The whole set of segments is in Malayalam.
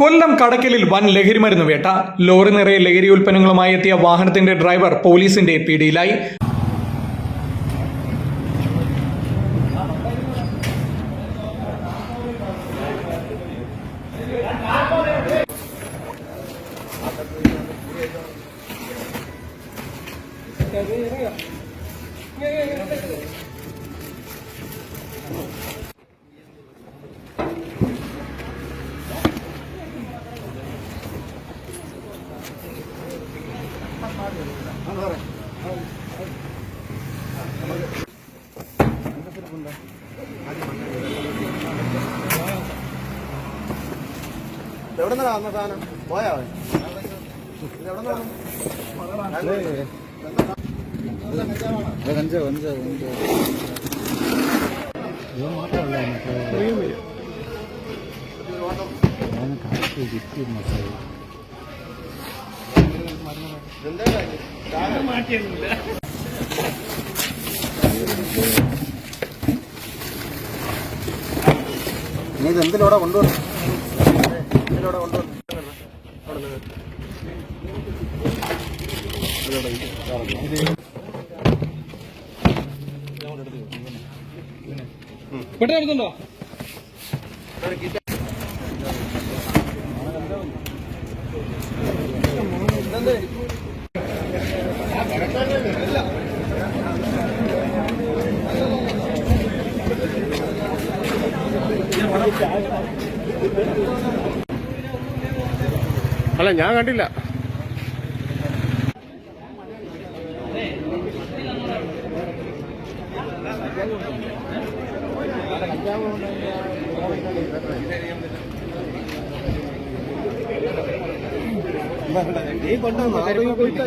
കൊല്ലം കടക്കലിൽ വൻ ലഹരിമരുന്ന് വേട്ട. ലോറി നിറയെ ലഹരി ഉൽപ്പന്നങ്ങളുമായി എത്തിയ വാഹനത്തിന്റെ ഡ്രൈവർ പോലീസിന്റെ പിടിയിലായി. എവിടെ നിന്നാ വന്ന സാധനം പോയാ? അവൻ? ഇത് എവിടെ നിന്നാ നീ ഇത് എന്തിലൂടെ കൊണ്ടുവന്നു എന്തിലൂടെ കൊണ്ടുവന്നു അല്ല നീ കൊണ്ടുവന്നു ആരെയും കൊണ്ടുവന്നു ആണ്ടെ ഇവിടെ ഇവിടെ ഡേയ്, ഡേയ്, ഞാൻ കണ്ടില്ല ഡേയ്. കൊണ്ടുവന്നു ഇവിടെ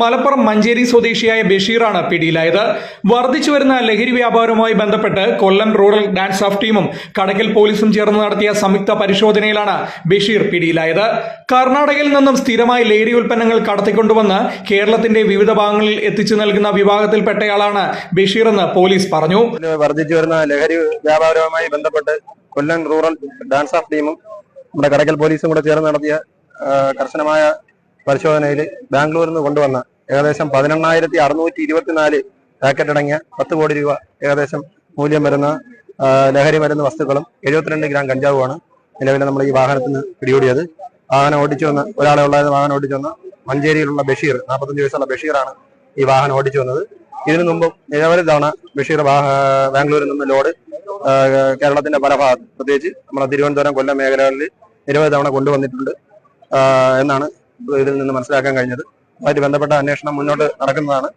മലപ്പുറം മഞ്ചേരി സ്വദേശിയായ ബഷീറാണ് പിടിയിലായത്. വർദ്ധിച്ചു വരുന്ന ലഹരി വ്യാപാരവുമായി ബന്ധപ്പെട്ട് കൊല്ലം റൂറൽ ഡാൻസ് ഓഫ് ടീമും കടക്കൽ പോലീസും ചേർന്ന് നടത്തിയ സംയുക്ത പരിശോധനയിലാണ് ബഷീർ പിടിയിലായത്. കർണാടകയിൽ നിന്നും സ്ഥിരമായി ലഹരി ഉൽപ്പന്നങ്ങൾ കടത്തിക്കൊണ്ടുവന്ന് കേരളത്തിന്റെ വിവിധ ഭാഗങ്ങളിൽ എത്തിച്ചു നൽകുന്ന വിഭാഗത്തിൽപ്പെട്ടയാളാണ് ബഷീർ എന്ന് പോലീസ് പറഞ്ഞു. വർദ്ധിച്ചു വരുന്ന ലഹരി വ്യാപാരവുമായി ബന്ധപ്പെട്ട് കൊല്ലം റൂറൽ ഡാൻസ് ഓഫ് ടീമും നമ്മുടെ കടക്കൽ പോലീസും കൂടെ ചേർന്ന് നടത്തിയ കർശനമായ പരിശോധനയിൽ ബാംഗ്ലൂരിൽ നിന്ന് കൊണ്ടുവന്ന ഏകദേശം പതിനെണ്ണായിരത്തി അറുന്നൂറ്റി ഇരുപത്തിനാല് പാക്കറ്റ് അടങ്ങിയ പത്ത് കോടി രൂപ ഏകദേശം മൂല്യം വരുന്ന ലഹരി മരുന്ന് വസ്തുക്കളും എഴുപത്തിരണ്ട് ഗ്രാം കഞ്ചാവുമാണ് നിലവിൽ നമ്മൾ ഈ വാഹനത്തിൽ നിന്ന് പിടികൂടിയത്. വാഹനം ഓടിച്ചു വന്ന ഒരാളെ ഉള്ളത് വാഹനം ഓടിച്ചു വന്ന മഞ്ചേരിയിലുള്ള ബഷീർ നാൽപ്പത്തഞ്ച് വയസ്സുള്ള ബഷീറാണ് ഈ വാഹനം ഓടിച്ചു വന്നത്. ഇതിനു മുമ്പ് നിരവധി തവണ ബഷീർ ബാംഗ്ലൂരിൽ നിന്ന് ലോഡ് കേരളത്തിന്റെ പല ഭാഗത്ത് പ്രത്യേകിച്ച് നമ്മുടെ തിരുവനന്തപുരം കൊല്ലം മേഖലകളിൽ നിരവധി തവണ കൊണ്ടുവന്നിട്ടുണ്ട്. എന്നാണ് ഇതിൽ നിന്ന് മനസ്സിലാക്കാൻ കഴിഞ്ഞത്. അതുമായിട്ട് ബന്ധപ്പെട്ട അന്വേഷണം മുന്നോട്ട് നടക്കുന്നതാണ്.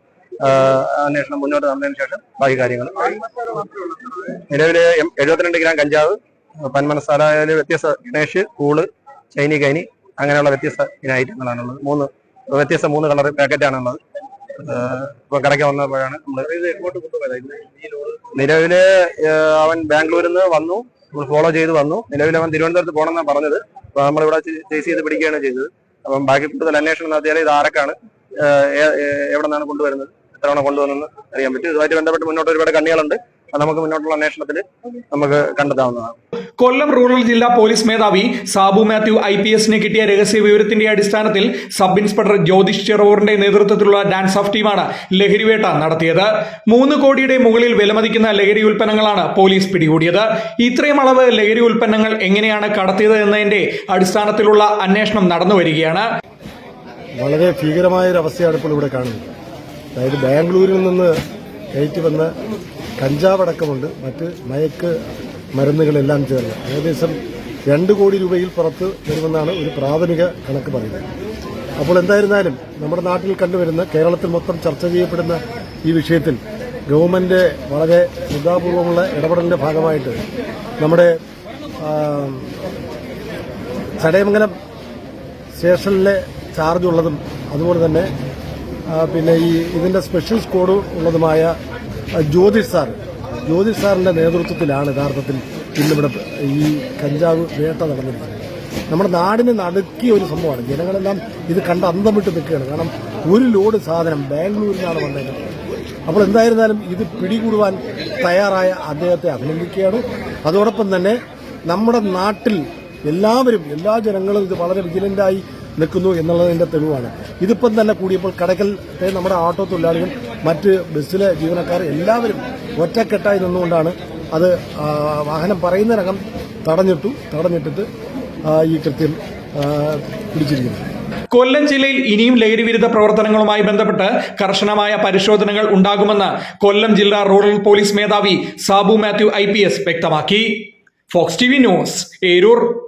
അന്വേഷണം മുന്നോട്ട് നടന്നതിന് ശേഷം ബാക്കി കാര്യങ്ങൾ. നിലവിലെ എഴുപത്തിരണ്ട് ഗ്രാം കഞ്ചാവ് പന്മനസാലയിലെ വ്യത്യസ്ത ഗണേഷ് കൂൾ ചൈനി കൈനി അങ്ങനെയുള്ള വ്യത്യസ്ത ഇന ഐറ്റങ്ങളാണുള്ളത് മൂന്ന് വ്യത്യസ്ത മൂന്ന് കളർ പാക്കറ്റാണുള്ളത്. ഇപ്പൊ കടയ്ക്ക് വന്നപ്പോഴാണ് നമ്മൾ നിലവിൽ അവൻ ബാംഗ്ലൂരിൽ നിന്ന് വന്നു. ഫോളോ ചെയ്ത് വന്നു. നിലവിൽ അവൻ തിരുവനന്തപുരത്ത് പോകണമെന്നാണ് പറഞ്ഞത്. അപ്പൊ നമ്മളിവിടെ ചേസ് ചെയ്ത് പിടിക്കുകയാണ് ചെയ്തത്. അപ്പം ബാക്കി കൂടുതൽ അന്വേഷണം നടത്തിയാൽ ഇത് ആരൊക്കെയാണ് എവിടെ നിന്നാണ് കൊണ്ടുവരുന്നത് എത്ര തവണ കൊണ്ടുവന്നെന്ന് അറിയാൻ പറ്റും. ഇതുമായിട്ട് ബന്ധപ്പെട്ട് മുന്നോട്ട് ഒരുപാട് കണ്ണികളുണ്ട്. അത് നമുക്ക് മുന്നോട്ടുള്ള അന്വേഷണത്തിൽ നമുക്ക് കണ്ടെത്താവുന്നതാണ്. കൊല്ലം റൂറൽ ജില്ലാ പോലീസ് മേധാവി സാബു മാത്യു ഐ പി എസിന് കിട്ടിയ രഹസ്യ വിവരത്തിന്റെ അടിസ്ഥാനത്തിൽ സബ് ഇൻസ്പെക്ടർ ജ്യോതിഷ് ചെറവൂറിന്റെ നേതൃത്വത്തിലുള്ള ഡാൻസ് ഓഫ് ടീമാണ് ലഹരിവേട്ട നടത്തിയത്. മൂന്ന് കോടിയുടെ മുകളിൽ വിലമതിക്കുന്ന ലഹരി ഉൽപ്പന്നങ്ങളാണ് പോലീസ് പിടികൂടിയത്. ഇത്രയും അളവ് ലഹരി ഉൽപ്പന്നങ്ങൾ എങ്ങനെയാണ് കടത്തിയത് എന്നതിന്റെ അടിസ്ഥാനത്തിലുള്ള അന്വേഷണം നടന്നു വരികയാണ്. വളരെ ഭീകരമായ ഒരു അവസ്ഥയാണ് ഇപ്പോൾ ഇവിടെ കാണുന്നത്. അതായത് ബാംഗ്ലൂരിൽ നിന്ന് കയറ്റി വന്ന കഞ്ചാവടക്കമുണ്ട് മറ്റ് മയക്ക് മരുന്നുകളെല്ലാം ചേർന്ന് ഏകദേശം രണ്ട് കോടി രൂപയിൽ പുറത്ത് വരുമെന്നാണ് ഒരു പ്രാഥമിക കണക്ക് പറയുന്നത്. അപ്പോൾ എന്തായിരുന്നാലും നമ്മുടെ നാട്ടിൽ കണ്ടുവരുന്ന കേരളത്തിൽ മൊത്തം ചർച്ച ചെയ്യപ്പെടുന്ന ഈ വിഷയത്തിൽ ഗവൺമെന്റ് വളരെ ശ്രദ്ധാപൂർവമുള്ള ഇടപെടലിന്റെ ഭാഗമായിട്ട് നമ്മുടെ ചടയമംഗലം സ്റ്റേഷനിലെ ചാർജ് ഉള്ളതും അതുപോലെ തന്നെ പിന്നെ ഈ ഇതിന്റെ സ്പെഷ്യൽ സ്കോഡ് ഉള്ളതുമായ ജ്യോതിഷ് സാർ ജ്യോതിഷ് സാറിന്റെ നേതൃത്വത്തിലാണ് യഥാർത്ഥത്തിൽ ഇന്നിവിടെ ഈ കഞ്ചാവ് വേട്ട നടന്നിരിക്കുന്നത്. നമ്മുടെ നാടിന് നടുക്കിയ ഒരു സംഭവമാണ്. ജനങ്ങളെല്ലാം ഇത് കണ്ട് അന്തം വിട്ട് നിൽക്കുകയാണ്. കാരണം ഒരു ലോഡ് സാധനം ബാംഗ്ലൂരിൽ ബാംഗ്ലൂരിലാണ് വന്നേക്കുന്നത്. അപ്പോൾ എന്തായിരുന്നാലും ഇത് പിടികൂടുവാൻ തയ്യാറായ അദ്ദേഹത്തെ അഭിനന്ദിക്കുകയാണ്. അതോടൊപ്പം തന്നെ നമ്മുടെ നാട്ടിൽ എല്ലാവരും എല്ലാ ജനങ്ങളും ഇത് വളരെ വിജിലന്റായി നിൽക്കുന്നു എന്നുള്ളതിന്റെ തെളിവാണ്. ഇതിപ്പം തന്നെ കൂടിയപ്പോൾ കടക്കൽ നമ്മുടെ ഓട്ടോ തൊഴിലാളികൾ മറ്റ് ബസ്സിലെ ജീവനക്കാർ എല്ലാവരും ഒറ്റക്കെട്ടായി നിന്നുകൊണ്ടാണ് അത് വാഹനം പറയുന്നതിനകം തടഞ്ഞിട്ടു തടഞ്ഞിട്ടിട്ട് ഈ കൃത്യം പിടിച്ചിരിക്കുന്നു. പിടിച്ചിരിക്കുന്നത് കൊല്ലം ജില്ലയിൽ ഇനിയും ലഹരി വിരുദ്ധ പ്രവർത്തനങ്ങളുമായി ബന്ധപ്പെട്ട് കർശനമായ പരിശോധനകൾ ഉണ്ടാകുമെന്ന് കൊല്ലം ജില്ലാ റൂറൽ പോലീസ് മേധാവി സാബു മാത്യു ഐ വ്യക്തമാക്കി. Fox T news Eroor.